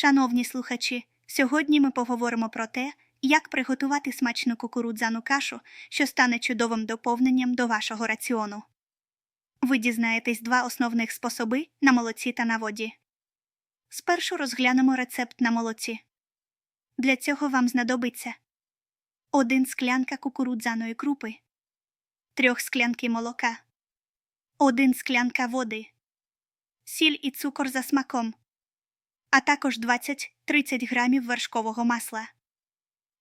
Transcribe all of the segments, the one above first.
Шановні слухачі, сьогодні ми поговоримо про те, як приготувати смачну кукурудзяну кашу, що стане чудовим доповненням до вашого раціону. Ви дізнаєтесь два основних способи на молоці та на воді. Спершу розглянемо рецепт на молоці. Для цього вам знадобиться 1 склянка кукурудзяної крупи, 3 склянки молока, 1 склянка води, сіль і цукор за смаком, а також 20-30 грамів вершкового масла.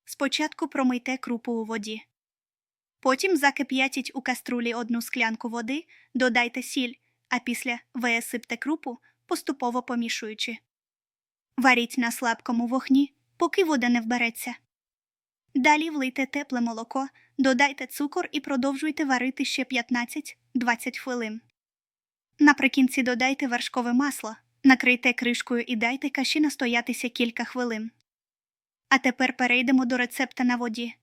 Спочатку промийте крупу у воді. Потім закип'ятіть у каструлі одну склянку води, додайте сіль, а після висипте крупу, поступово помішуючи. Варіть на слабкому вогні, поки вода не вбереться. Далі влийте тепле молоко, додайте цукор і продовжуйте варити ще 15-20 хвилин. Наприкінці додайте вершкове масло, накрийте кришкою і дайте каші настоятися кілька хвилин. А тепер перейдемо до рецепта на воді.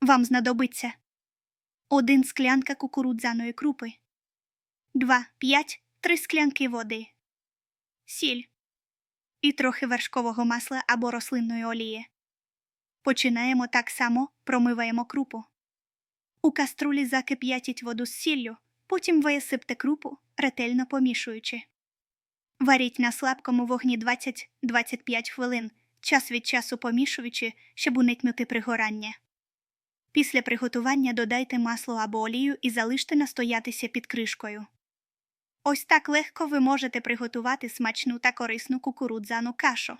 Вам знадобиться 1 склянка кукурудзяної крупи, 2, 5, 3 склянки води, сіль і трохи вершкового масла або рослинної олії. Починаємо так само, промиваємо крупу. У каструлі закип'ятіть воду з сіллю, потім висипте крупу, ретельно помішуючи. Варіть на слабкому вогні 20-25 хвилин, час від часу помішуючи, щоб уникнути пригорання. Після приготування додайте масло або олію і залиште настоятися під кришкою. Ось так легко ви можете приготувати смачну та корисну кукурудзяну кашу.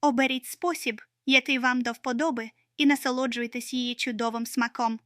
Оберіть спосіб, який вам до вподоби, і насолоджуйтесь її чудовим смаком.